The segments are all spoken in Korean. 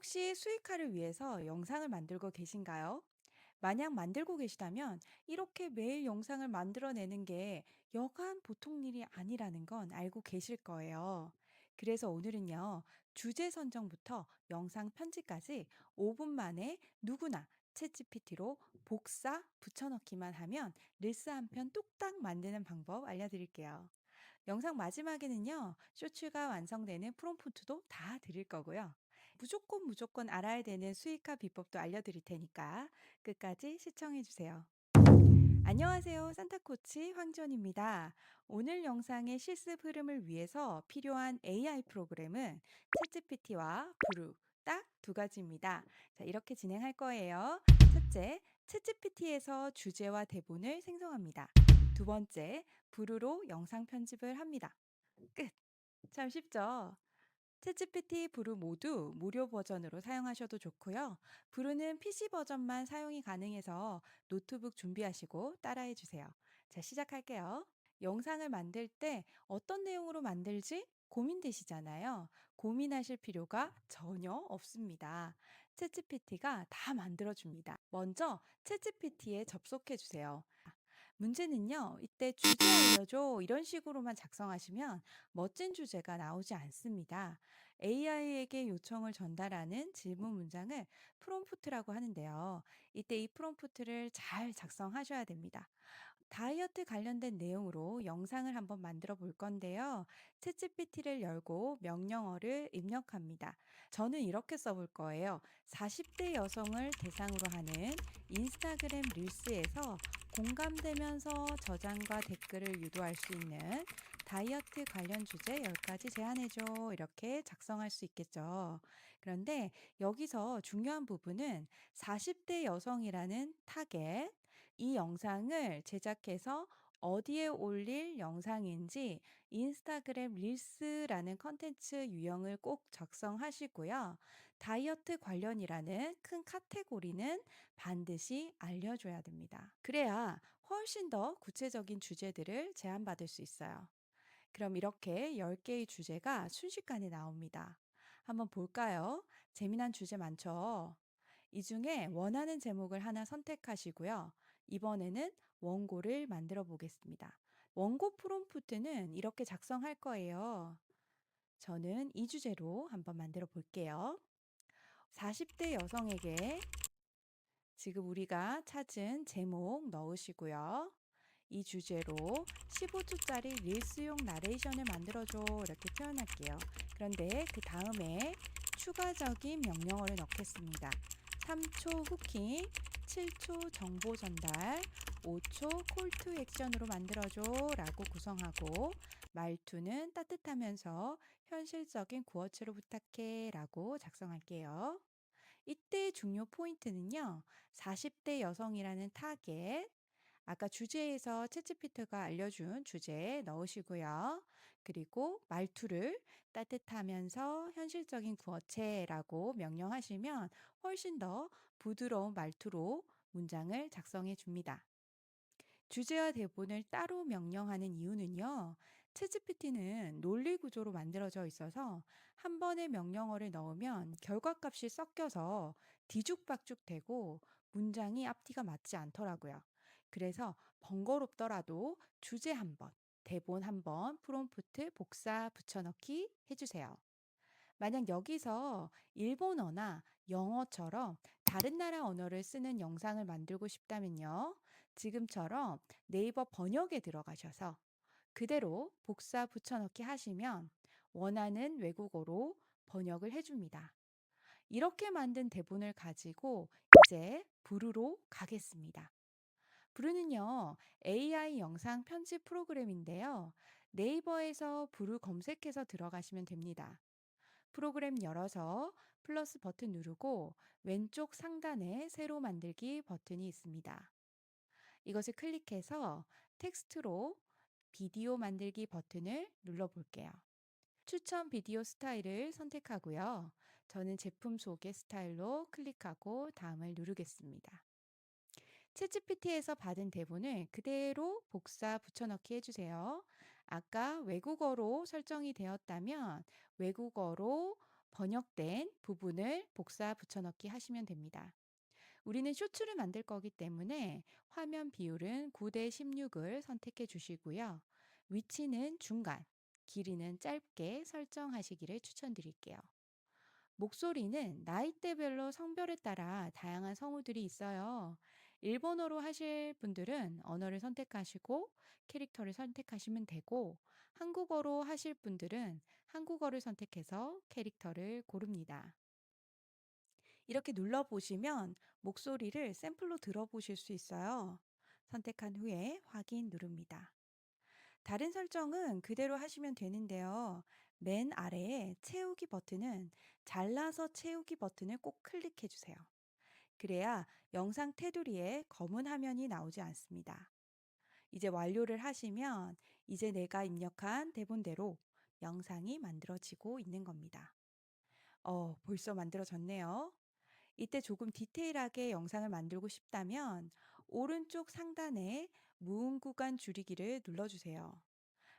혹시 수익화를 위해서 영상을 만들고 계신가요? 만약 만들고 계시다면 이렇게 매일 영상을 만들어내는 게 여간 보통 일이 아니라는 건 알고 계실 거예요. 그래서 오늘은요, 주제 선정부터 영상 편집까지 5분 만에 누구나 챗GPT로 복사 붙여넣기만 하면 릴스 한 편 뚝딱 만드는 방법 알려드릴게요. 영상 마지막에는요, 쇼츠가 완성되는 프롬프트도 다 드릴 거고요. 무조건 무조건 알아야 되는 수익화 비법도 알려드릴 테니까 끝까지 시청해 주세요. 안녕하세요. 산타코치 황지원입니다. 오늘 영상의 실습 흐름을 위해서 필요한 AI 프로그램은 챗GPT와 브루 딱 두 가지입니다. 자, 이렇게 진행할 거예요. 첫째, 챗GPT에서 주제와 대본을 생성합니다. 두 번째, 브루로 영상 편집을 합니다. 끝. 참 쉽죠? 챗GPT, 브루 모두 무료 버전으로 사용하셔도 좋고요. 브루는 PC 버전만 사용이 가능해서 노트북 준비하시고 따라해 주세요. 자, 시작할게요. 영상을 만들 때 어떤 내용으로 만들지? 고민되시잖아요. 고민하실 필요가 전혀 없습니다. 챗GPT가 다 만들어줍니다. 먼저 챗GPT에 접속해 주세요. 문제는요, 이때 주제 알려줘 이런 식으로만 작성하시면 멋진 주제가 나오지 않습니다. AI에게 요청을 전달하는 질문 문장을 프롬프트라고 하는데요. 이때 이 프롬프트를 잘 작성하셔야 됩니다. 다이어트 관련된 내용으로 영상을 한번 만들어 볼 건데요. 챗GPT를 열고 명령어를 입력합니다. 저는 이렇게 써볼 거예요. 40대 여성을 대상으로 하는 인스타그램 릴스에서 공감되면서 저장과 댓글을 유도할 수 있는 다이어트 관련 주제 10가지 제안해줘. 이렇게 작성할 수 있겠죠. 그런데 여기서 중요한 부분은 40대 여성이라는 타겟, 이 영상을 제작해서 어디에 올릴 영상인지 인스타그램 릴스라는 컨텐츠 유형을 꼭 작성하시고요. 다이어트 관련이라는 큰 카테고리는 반드시 알려줘야 됩니다. 그래야 훨씬 더 구체적인 주제들을 제안받을 수 있어요. 그럼 이렇게 10개의 주제가 순식간에 나옵니다. 한번 볼까요? 재미난 주제 많죠? 이 중에 원하는 제목을 하나 선택하시고요. 이번에는 원고를 만들어 보겠습니다. 원고 프롬프트는 이렇게 작성할 거예요. 저는 이 주제로 한번 만들어 볼게요. 40대 여성에게 지금 우리가 찾은 제목 넣으시고요. 이 주제로 15초짜리 릴스용 나레이션을 만들어줘 이렇게 표현할게요. 그런데 그 다음에 추가적인 명령어를 넣겠습니다. 3초 후킹, 7초 정보 전달, 5초 콜투 액션으로 만들어줘 라고 구성하고 말투는 따뜻하면서 현실적인 구어체로 부탁해 라고 작성할게요. 이때 중요 포인트는요. 40대 여성이라는 타겟, 아까 주제에서 채찌피트가 알려준 주제에 넣으시고요. 그리고 말투를 따뜻하면서 현실적인 구어체라고 명령하시면 훨씬 더 부드러운 말투로 문장을 작성해 줍니다. 주제와 대본을 따로 명령하는 이유는요. 채찌피티는 논리 구조로 만들어져 있어서 한 번의 명령어를 넣으면 결과값이 섞여서 뒤죽박죽 되고 문장이 앞뒤가 맞지 않더라고요. 그래서 번거롭더라도 주제 한 번, 대본 한 번, 프롬프트 복사 붙여넣기 해주세요. 만약 여기서 일본어나 영어처럼 다른 나라 언어를 쓰는 영상을 만들고 싶다면요. 지금처럼 네이버 번역에 들어가셔서 그대로 복사 붙여넣기 하시면 원하는 외국어로 번역을 해줍니다. 이렇게 만든 대본을 가지고 이제 부르로 가겠습니다. 부르는요, AI 영상 편집 프로그램인데요. 네이버에서 부르 검색해서 들어가시면 됩니다. 프로그램 열어서 플러스 버튼 누르고 왼쪽 상단에 새로 만들기 버튼이 있습니다. 이것을 클릭해서 텍스트로 비디오 만들기 버튼을 눌러볼게요. 추천 비디오 스타일을 선택하고요. 저는 제품 소개 스타일로 클릭하고 다음을 누르겠습니다. 챗GPT에서 받은 대본을 그대로 복사 붙여넣기 해주세요. 아까 외국어로 설정이 되었다면 외국어로 번역된 부분을 복사 붙여넣기 하시면 됩니다. 우리는 쇼츠를 만들 거기 때문에 화면 비율은 9대 16을 선택해 주시고요. 위치는 중간, 길이는 짧게 설정하시기를 추천드릴게요. 목소리는 나이대별로 성별에 따라 다양한 성우들이 있어요. 일본어로 하실 분들은 언어를 선택하시고 캐릭터를 선택하시면 되고, 한국어로 하실 분들은 한국어를 선택해서 캐릭터를 고릅니다. 이렇게 눌러보시면 목소리를 샘플로 들어보실 수 있어요. 선택한 후에 확인 누릅니다. 다른 설정은 그대로 하시면 되는데요. 맨 아래에 채우기 버튼은 잘라서 채우기 버튼을 꼭 클릭해 주세요. 그래야 영상 테두리에 검은 화면이 나오지 않습니다. 이제 완료를 하시면 이제 내가 입력한 대본대로 영상이 만들어지고 있는 겁니다. 어, 벌써 만들어졌네요. 이때 조금 디테일하게 영상을 만들고 싶다면 오른쪽 상단에 무음 구간 줄이기를 눌러주세요.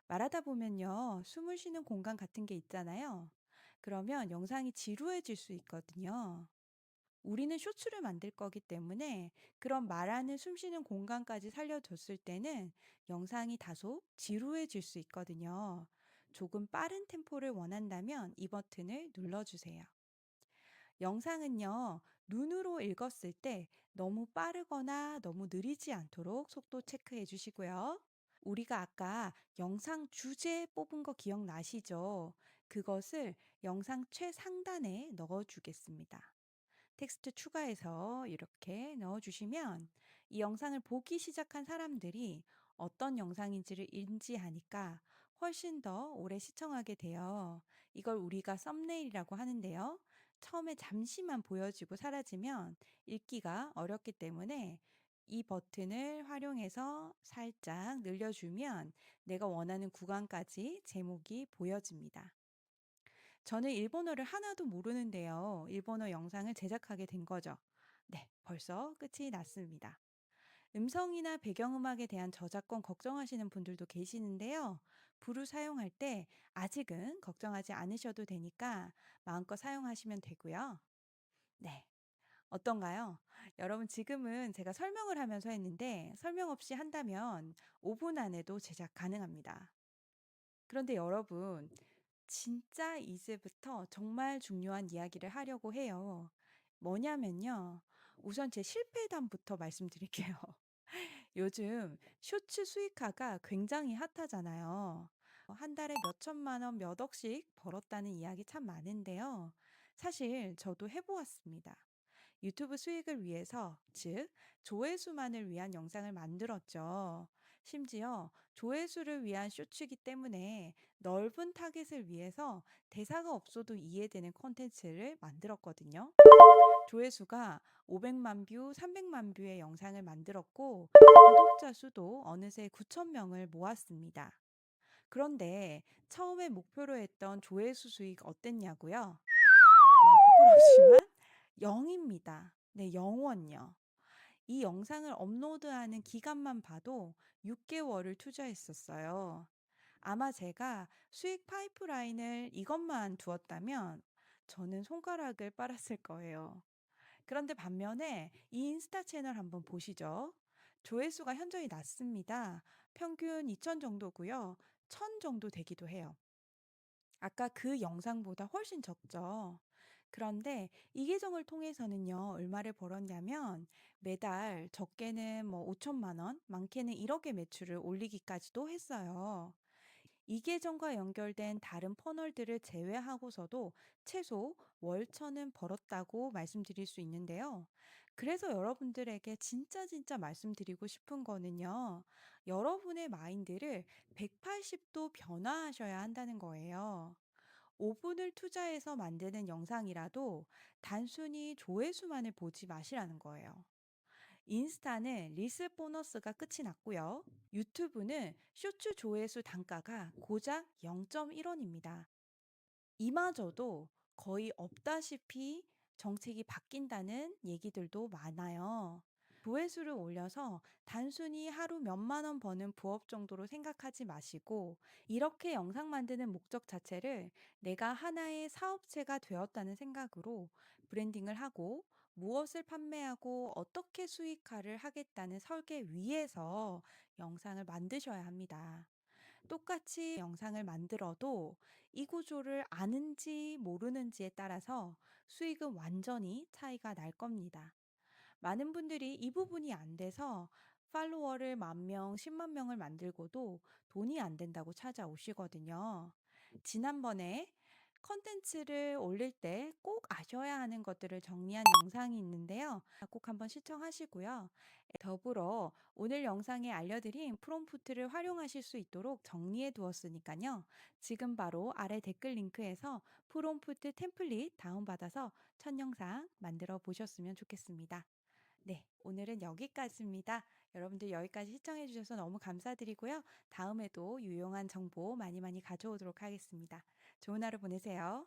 말하다 보면요, 숨을 쉬는 공간 같은 게 있잖아요. 그러면 영상이 지루해질 수 있거든요. 우리는 쇼츠를 만들 거기 때문에 그런 말하는 숨 쉬는 공간까지 살려줬을 때는 영상이 다소 지루해질 수 있거든요. 조금 빠른 템포를 원한다면 이 버튼을 눌러주세요. 영상은요, 눈으로 읽었을 때 너무 빠르거나 너무 느리지 않도록 속도 체크해 주시고요. 우리가 아까 영상 주제 뽑은 거 기억나시죠? 그것을 영상 최상단에 넣어 주겠습니다. 텍스트 추가해서 이렇게 넣어 주시면 이 영상을 보기 시작한 사람들이 어떤 영상인지를 인지하니까 훨씬 더 오래 시청하게 돼요. 이걸 우리가 썸네일이라고 하는데요. 처음에 잠시만 보여지고 사라지면 읽기가 어렵기 때문에 이 버튼을 활용해서 살짝 늘려주면 내가 원하는 구간까지 제목이 보여집니다. 저는 일본어를 하나도 모르는데요. 일본어 영상을 제작하게 된 거죠. 네, 벌써 끝이 났습니다. 음성이나 배경음악에 대한 저작권 걱정하시는 분들도 계시는데요. 부를 사용할 때 아직은 걱정하지 않으셔도 되니까 마음껏 사용하시면 되고요. 네. 어떤가요? 여러분 지금은 제가 설명을 하면서 했는데 설명 없이 한다면 5분 안에도 제작 가능합니다. 그런데 여러분, 진짜 이제부터 정말 중요한 이야기를 하려고 해요. 뭐냐면요. 우선 제 실패담부터 말씀드릴게요. 요즘 쇼츠 수익화가 굉장히 핫하잖아요. 한 달에 몇 천만 원, 몇 억씩 벌었다는 이야기 참 많은데요. 사실 저도 해보았습니다. 유튜브 수익을 위해서, 즉, 조회수만을 위한 영상을 만들었죠. 심지어 조회수를 위한 쇼츠이기 때문에 넓은 타겟을 위해서 대사가 없어도 이해되는 콘텐츠를 만들었거든요. 조회수가 500만 뷰, 300만 뷰의 영상을 만들었고 구독자 수도 어느새 9천 명을 모았습니다. 그런데 처음에 목표로 했던 조회수 수익 어땠냐고요? 어, 부끄럽지만 0입니다. 네, 0원요. 이 영상을 업로드하는 기간만 봐도 6개월을 투자했었어요. 아마 제가 수익 파이프라인을 이것만 두었다면 저는 손가락을 빨았을 거예요. 그런데 반면에 이 인스타 채널 한번 보시죠. 조회수가 현저히 낮습니다. 평균 2천 정도고요. 1000 정도 되기도 해요. 아까 그 영상보다 훨씬 적죠. 그런데 이 계정을 통해서는요, 얼마를 벌었냐면 매달 적게는 뭐 5천만 원, 많게는 1억의 매출을 올리기까지도 했어요. 이 계정과 연결된 다른 퍼널들을 제외하고서도 최소 월천은 벌었다고 말씀드릴 수 있는데요. 그래서 여러분들에게 진짜 진짜 말씀드리고 싶은 거는요. 여러분의 마인드를 180도 변화하셔야 한다는 거예요. 5분을 투자해서 만드는 영상이라도 단순히 조회수만을 보지 마시라는 거예요. 인스타는 릴스 보너스가 끝이 났고요. 유튜브는 쇼츠 조회수 단가가 고작 0.1원입니다. 이마저도 거의 없다시피 정책이 바뀐다는 얘기들도 많아요. 조회수를 올려서 단순히 하루 몇만 원 버는 부업 정도로 생각하지 마시고, 이렇게 영상 만드는 목적 자체를 내가 하나의 사업체가 되었다는 생각으로 브랜딩을 하고, 무엇을 판매하고 어떻게 수익화를 하겠다는 설계 위에서 영상을 만드셔야 합니다. 똑같이 영상을 만들어도 이 구조를 아는지 모르는지에 따라서 수익은 완전히 차이가 날 겁니다. 많은 분들이 이 부분이 안 돼서 팔로워를 만 명, 10만 명을 만들고도 돈이 안 된다고 찾아오시거든요. 지난번에 컨텐츠를 올릴 때 꼭 아셔야 하는 것들을 정리한 영상이 있는데요. 꼭 한번 시청하시고요. 더불어 오늘 영상에 알려드린 프롬프트를 활용하실 수 있도록 정리해 두었으니까요. 지금 바로 아래 댓글 링크에서 프롬프트 템플릿 다운받아서 첫 영상 만들어 보셨으면 좋겠습니다. 네, 오늘은 여기까지입니다. 여러분들 여기까지 시청해 주셔서 너무 감사드리고요. 다음에도 유용한 정보 많이 많이 가져오도록 하겠습니다. 좋은 하루 보내세요.